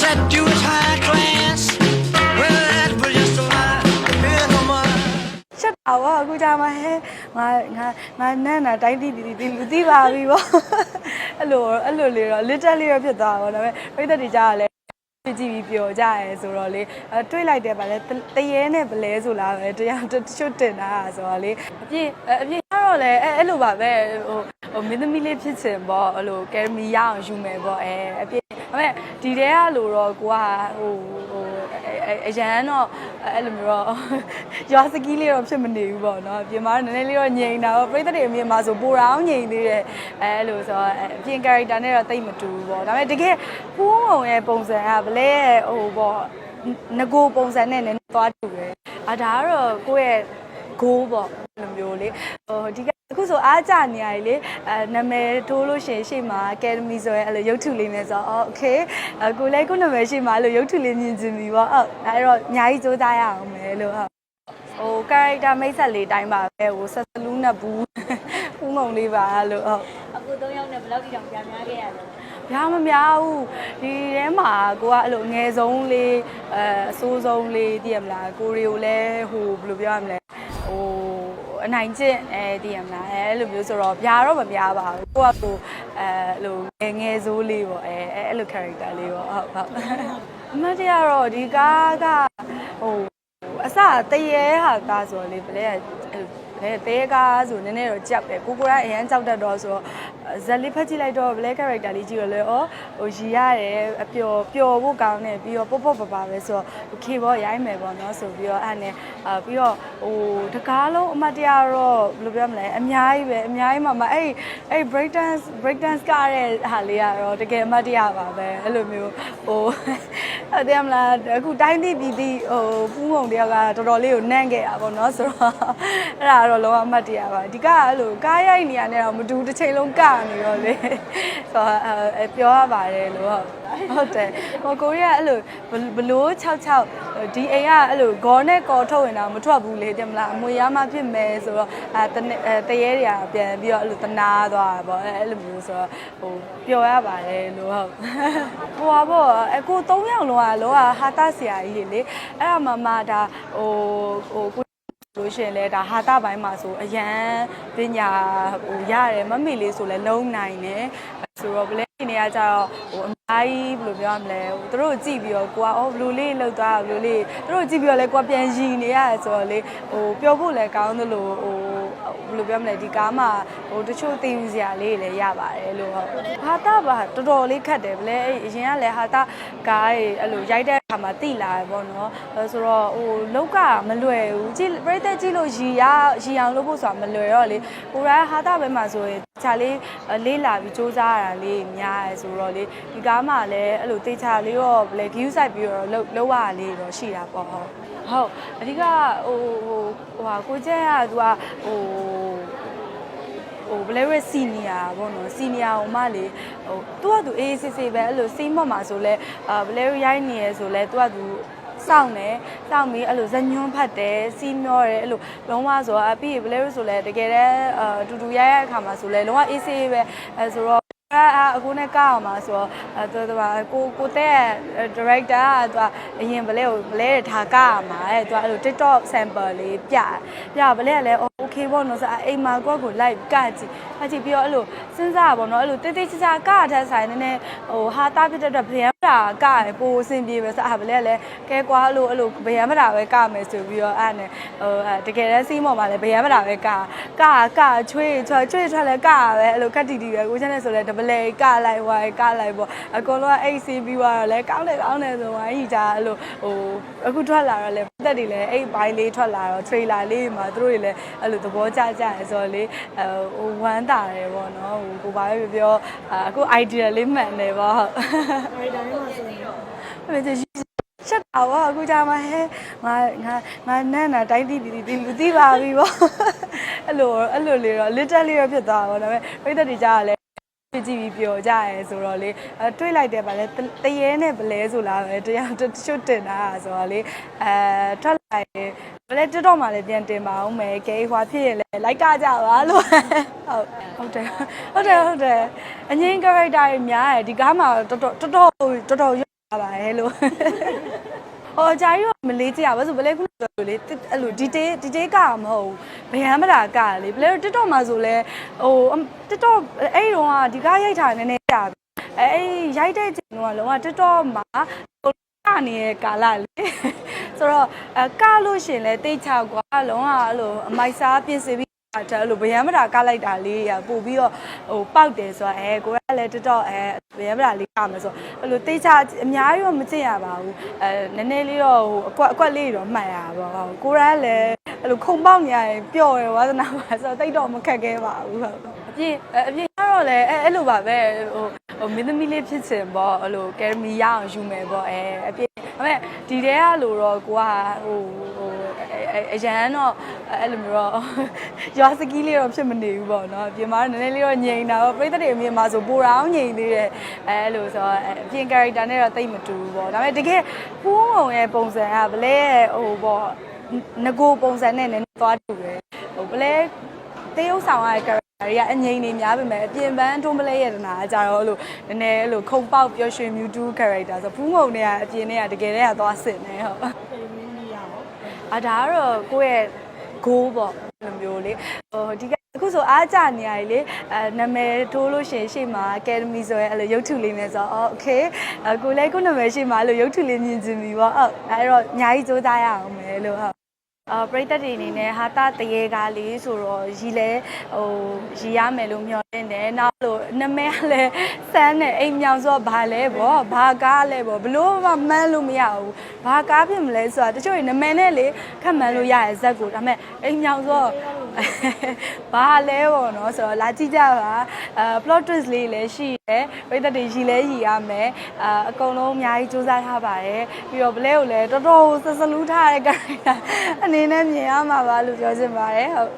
said you was high class. Well, that was just a lie. Here's no more. ရှက်တာဘောအခုကြမှာဟဲငါငါငါနန်းနာတိုင်းတီးတီးတီးလူသိပါပြီဗောအဲ့လိုအဲ့လိုလေးတော့ literally တော့ဖြစ်သွားတာဗောဒါပေမဲ့ပြိတ္တတွေကြားရလဲကြည့်ပြီးပျော်ကြရဲဆိုတော့လေအဲတွေးလိုက်တယ်ဗာလဲတရေနဲ့ဗလဲဆိုလားပဲတရားတချို့တင်တာဆိုတော့လေအပြည့်အပြည့်ကတော့လေအဲ့အဲ့လိုပါပဲဟိုဟိုမင်းသမီးလေးဖြစ်ချင်ပေါ့အဲ့လိုကယ်မီရအောင်ယူမယ်ပေါ့အဲအပြည့် ဒါပေမဲ့ဒီတဲကလို့တော့ကိုကဟိုဟိုအရန်တော့အဲ့လိုမျိုးတော့ရွာစကီးလေးတော့ဖြစ်မနေဘူးပေါ့နော်အပြင်မှာနည်းနည်းလေးတော့ငြိမ်တာပေါ့ပြိတ္တတွေအမြင်မှာဆိုပိုတောင်ငြိမ်သေးတယ်အဲ့လိုဆိုတော့အပြင် character နဲ့တော့တိတ်မတူဘူးပေါ့ဒါပေမဲ့တကယ်ဖူးငုံရဲ့ပုံစံကဗလဲဟိုပေါ့ငကိုပုံစံနဲ့နည်းနည်းသွားတူတယ်အာဒါကတော့ကိုယ့်ရဲ့ goal ပေါ့အဲ့လိုမျိုးလေဟိုဒီက အခုဆိုအားကြနေရတယ်လေအဲနာမည်ထိုးလို့ရှရင်ရှေ့မှာ academy ဆိုရဲအဲ့လိုရုပ်ထုလေးနဲ့ဆိုတော့ okay အကိုလည်းကိုနာမည်ရှေ့မှာအဲ့လိုရုပ်ထုလေးမြင်ချင်ပြီပေါ့ဟုတ်အဲ့တော့အများကြီးစူးစမ်းရအောင်မယ်လို့ဟုတ်ဟို character မိတ်ဆက်လေးတိုင်းပါပဲဟိုဆက်စလူးနဲ့ဘူးဦးငုံလေးပါလို့ဟုတ်အခု၃ယောက်နဲ့ဘယ်လောက်ထိတောင်ပြန်များခဲ့ရလဲပြားမများဘူးဒီထဲမှာကိုကအဲ့လိုအငယ်ဆုံးလေးအဲအဆိုးဆုံးလေးသိရမလားကိုရီကိုလည်းဟိုဘယ်လိုပြောရမလဲဟို အနိုင်ကျင့်အဲသိရမလားအဲအဲ့လိုမျိုးဆိုတော့ပြားတော့မပြားပါဘူးကိုကကိုအဲအဲ့လိုငယ်ငယ်စိုးလေးပေါ့အဲအဲအဲ့လို character လေးပေါ့ဟုတ်ဟုတ်အမတ်တရတော့ဒီကားကဟိုအစတရေဟာကားဆိုတော့လေဘယ်လဲအဲ့ လိုအဲတဲကားဆိုနည်းနည်းတော့ကြောက်တယ်ကိုကိုကအရန်ကြောက်တတ်တော့ဆိုတော့ဇက်လေးဖက်ကြည့်လိုက်တော့ black character လေးကြည့်ရလဲဩဟိုရီရတယ်အပျော်ပျော်ဖို့ကောင်းတယ်ပြီးတော့ပေါ့ပေါ့ပါပါပဲဆိုတော့ okay ပေါ့ရိုင်းမယ်ပေါ့နော်ဆိုပြီးတော့အဲ့နဲ့အာပြီးတော့ဟိုတကားလုံးအမတ်တရားတော့ဘယ်လိုပြောမလဲအများကြီးပဲအများကြီးမှမအဲ့အဲ့ break dance break dance ကတဲ့ဟာလေးကတော့တကယ်အမတ်တရားပါပဲအဲ့လိုမျိုးဟိုအဲ့တယ်မလားအခုတိုင်းသည့်ပြည်သည့်ဟိုဖူးငုံတယောက်ကတော်တော်လေးကိုနန့်ခဲ့တာပေါ့နော်ဆိုတော့အဲ့ဒါကတော့လုံးဝအမတ်တရားပါဒီကအဲ့လိုကားရိုက်နေရတဲ့တော့မတူတစ်ချိန်လုံးကနေတော့လေဆိုတော့အဲပြောရပါတယ်လို့ဟုတ်ဟုတ်တယ်ဟိုကိုရီးယားအဲ့လိုဘလို့66ဒီအိမ်ကအဲ့လိုဂေါ်နဲ့ကော်ထုတ်ရင်တော့မထွက်ဘူးလေတင်မလားအမွေရမဖြစ်မယ်ဆိုတော့အဲတရေတွေကပြန်ပြီးတော့အဲ့လိုတနာသွားတာပေါ့အဲ့လိုမျိုးဆိုတော့ဟိုပျော်ရပါတယ်လို့ဟုတ်ဟိုပါပေါ့အကို၃ယောက်လုံးကလောကဟာတာဆရာကြီးလေအဲ့ဒါမှမှဒါဟိုဟို လို့ရှိရင်လဲဒါဟာတာပိုင်းမှာဆိုအရန်ပညာဟိုရတယ်မမေလေးဆိုလဲလုံးနိုင်တယ်ဆိုတော့ဘလဲနေရကြတော့ဟိုအများကြီးဘယ်လိုပြောရမလဲဟိုသူတို့ကြည့်ပြီးတော့ကိုကအော်ဘယ်လိုလေးလှုပ်သွားဘယ်လိုလေးသူတို့ကြည့်ပြီးတော့လဲကိုကပြန်ရည်နေရတယ်ဆိုတော့လေဟိုပြောဖို့လဲကောင်းသလိုဟို ဘယ်လိုပြောမလဲဒီကားမှာဟိုတချို့သိယူစရာလေးတွေလည်းရပါတယ်လို့ဟုတ်ဟာတာပါတော်တော်လေးခတ်တယ်ဗလဲအဲ့အရင်ကလည်းဟာတာကားတွေအဲ့လိုရိုက်တဲ့အခါမှာတိလာတယ်ပေါ့နော်အဲဆိုတော့ဟိုလောက်ကမလွယ်ဘူးကြည့်ပြိသက်ကြည့်လို့ရီရရီအောင်လုပ်ဖို့ဆိုတာမလွယ်တော့လေကိုရိုင်းဟာတာဘက်မှာဆိုရင်ခြာလေးလေးလာပြီးစူးစမ်းရတာလေးများရဲဆိုတော့လေဒီကားမှာလည်းအဲ့လိုတေချာလေးတော့ဗလဲ view site ပြီးတော့လောက်လောက်ရလေးတော့ရှိတာပေါ့ဟုတ် ဟုတ်အဓိကဟိုဟိုဟိုဟာကိုကျက်ကသူကဟိုဟိုဘလဲရစီနီယာပေါ့နော်စီနီယာဟိုမှလေဟိုသူကသူအေးအေးဆေးဆေးပဲအဲ့လိုစီးမော့မှာဆိုလဲအာဘလဲရရိုက်နေရဆိုလဲသူကသူစောင့်တယ်စောင့်ပြီးအဲ့လိုဇညွန်းဖတ်တယ်စီးမျောတယ်အဲ့လိုလုံးဝဆိုအပြီးဘလဲရဆိုလဲတကယ်တည်းအတူတူရိုက်ရတဲ့အခါမှာဆိုလဲလုံးဝအေးဆေးပဲအဲဆိုတော့ အဲအကိုနဲ့ကောက်အောင်ပါဆိုတော့အဲသူကကိုကိုတဲ့ director ကသူကအရင်ဗလဲကိုဗလဲထားကောက်အောင်ပါအဲသူကအဲ့လို TikTok sample လေးပြပြဗလဲကလည်း okay ပေါ့နော်ဆိုအိမ်မှာကိုယ့်ကို live ကကြည့်ကကြည့်ပြီးတော့အဲ့လိုစဉ်းစားပါတော့အဲ့လိုတိတ်တိတ်ချာချာကထက်ဆိုင်နေနေဟိုဟာတာဖြစ်တဲ့အတွက်ဗျံမတာကရပိုအဆင်ပြေပဲဆိုအာဗလဲကလည်းကဲကွာအဲ့လိုအဲ့လိုဗျံမတာပဲကမယ်ဆိုပြီးတော့အဲ့နဲ့ဟိုတကယ်တမ်းစီးမော်မှာလည်းဗျံမတာပဲကကကချွေးချွေးချွေးထွက်လဲကပဲအဲ့လိုကတ်တီတီပဲကိုချမ်းနဲ့ဆိုလဲဒပလေကလိုက်ဝိုင်းကလိုက်ပေါ့အကုန်လုံးကအိတ်စီးပြီးတော့လဲကောင်းတယ်ကောင်းတယ်ဆိုဝိုင်းကြီးကြအဲ့လိုဟိုအခုထွက်လာတော့လဲပတ်သက်တွေလဲအိတ်ပိုင်းလေးထွက်လာတော့ trailer လေးမှာသူတို့တွေလဲအဲ့လိုသဘောကျကြရဲဆိုတော့လေဟိုဝမ်းတာတယ်ပေါ့နော်ဟိုကိုပါပဲပြောအခု idea လေးမှန်တယ်ပေါ့ဟုတ်အဲ့ဒါမျိုးဆိုရင်အဲ့ဒါရှက်တာဘောအခုကြမှာဟဲငါငါငါနန်းနာတိုင်းတီးတီးတီးလူသိပါပြီပေါ့အဲ့လိုအဲ့လိုလေးတော့ literally တော့ဖြစ်သွားတာပေါ့ဒါပေမဲ့ပြိတ္တတွေကြားရလဲကြည့်ပြီးပျော်ကြရဲဆိုတော့လေအဲတွေးလိုက်တယ်ဗာလဲတရေနဲ့ဗလဲဆိုလားပဲတရားတချို့တင်တာဆိုတော့လေအဲထွက်လိုက် တယ်ဗလဲတက်တော့မှလည်းပြန်တင်ပါအောင်မယ်ကဲဟွာဖြစ်ရင်လည်းလိုက်ကကြပါလို့ဟုတ်ဟုတ်တယ်ဟုတ်တယ်ဟုတ်တယ်အငင်း character တွေများတယ်ဒီကားမှာတော်တော်တော်တော်တော်တော်ပါရဲ့လို့ဟောဂျာရီကမလေးကြည့်ရပါဆိုဘလဲခုပြောလို့လေအဲ့လို detail detail ကမဟုတ်ဘူးဗယံမတာကလေဘလဲ TikTok မှာဆိုလဲဟို TikTok အဲ့ဒီတော့ကဒီကရိုက်တာနည်းနည်းကြာပြီအဲ့ရိုက်တဲ့ချိန်တော့လုံးဝ TikTok မှာဟိုနေတဲ့ကာလလေ ဆိုတော့အကလို့ရှင်လဲတိတ်ချကွာလုံးဝအဲ့လိုအမိုက်စားပြင်ဆင်ပြီးအဲ့ဒါလိုဗျမ်းမတာကလိုက်တာလေးရပို့ပြီးတော့ဟိုပောက်တယ်ဆိုတော့အဲကိုကလည်းတော်တော်အဲဗျမ်းမတာလေးကမယ်ဆိုအဲ့လိုတိတ်ချအများကြီးတော့မကြည့်ရပါဘူးအဲနည်းနည်းလေးတော့ဟိုအကွက်အကွက်လေးတော့မှတ်ရပါဘောကိုရလည်းအဲ့လိုခုံပေါက်နေရင်ပျော့ရဝါသနာပါဆိုတော့တိတ်တော့မခက်ခဲပါဘူးဟုတ်အပြင်အပြင်က တော့လည်းအဲအဲ့လိုပါပဲဟိုဟိုမင်းသမီးလေးဖြစ်ချင်ပေါ့အဲ့လိုကယ်မီရအောင်ယူမယ်ပေါ့အဲအပြင်ဒါပေမဲ့ဒီတဲကလို့တော့ကိုကဟိုဟိုအရန်တော့အဲ့လိုမျိုးတော့ရွာစကီးလေးတော့ဖြစ်မနေဘူးပေါ့နော်အပြင်မှာနည်းနည်းလေးတော့ငြိမ်တာပေါ့ပြိတ္တတွေအမြင်မှာဆိုပိုတောင်ငြိမ်သေးတယ်အဲလိုဆိုတော့အပြင် character နဲ့တော့တိတ်မတူဘူးပေါ့ဒါပေမဲ့တကယ်ဖူးငုံရဲ့ပုံစံကဗလဲဟိုပေါ့ငကိုပုံစံနဲ့နည်းနည်းသွားတူတယ်ဟိုဗလဲတေးဥဆောင်ရတဲ့ character တွေကအငြိမ်နေများပေမဲ့အပြင်ပန်းတွန်းပလဲရတနာအကြတော့အဲ့လိုနည်းနည်းအဲ့လိုခုံပေါက်ပျော်ရွှင်မြူတူ character ဆိုဖူးငုံတွေကအပြင်တွေကတကယ်တည်းကသွားစစ်နေဟုတ်တယ်မင်းကြီးရအောင်အဒါကတော့ကိုယ့်ရဲ့ goal ပေါ့အဲ့လိုမျိုးလေဟိုဒီကအခုဆိုအားကြနေရည်လေအဲနာမည်ထိုးလို့ရှရင်ရှေ့မှာ academy ဆိုရဲအဲ့လိုရုပ်ထုလေးနဲ့ဆိုတော့ okay အကိုလည်းကိုယ့်နာမည်ရှေ့မှာအဲ့လိုရုပ်ထုလေးမြင်ချင်ပြီပေါ့ဟုတ်အဲ့တော့အများကြီးစူးစမ်းရအောင်မယ်လို့ဟုတ် အာပရိသတ်တွေအနေနဲ့ဟာတာတရေကားလေးဆိုတော့ရီလဲဟိုရီရမယ်လို့မျှော်လ င့်တယ်နောက်လို့နမဲကလည်းစမ်းတယ်အိမ်မြောင်ဆိုတော့ဘာလဲပေါ့ဘာကားလဲပေါ့ဘလို့မှမှန်းလို့မရဘူးဘာကားဖြစ်မလဲဆိုတာတချို့တွေနမဲနဲ့လေခက်မှန်းလို့ရရဲ့ဇက်ကိုဒါပေမဲ့အိမ်မြောင်ဆိုတော့ဘာလဲပေါ့နော်ဆိုတော့လာကြည့်ကြပါအာ plot twist လေးလည်းရှိတယ်ပရိသတ်တွေရီလဲရီရမယ်အာအကုန်လုံးအများကြီးစူးစမ်းထားပါတယ်ပြီးတော့ဘလဲကိုလည်းတော်တော်ဆက်စလူးထားတဲ့ character အနေနဲ့မြင်ရမှာပါလို့ပြောချင်ပါတယ်ဟုတ်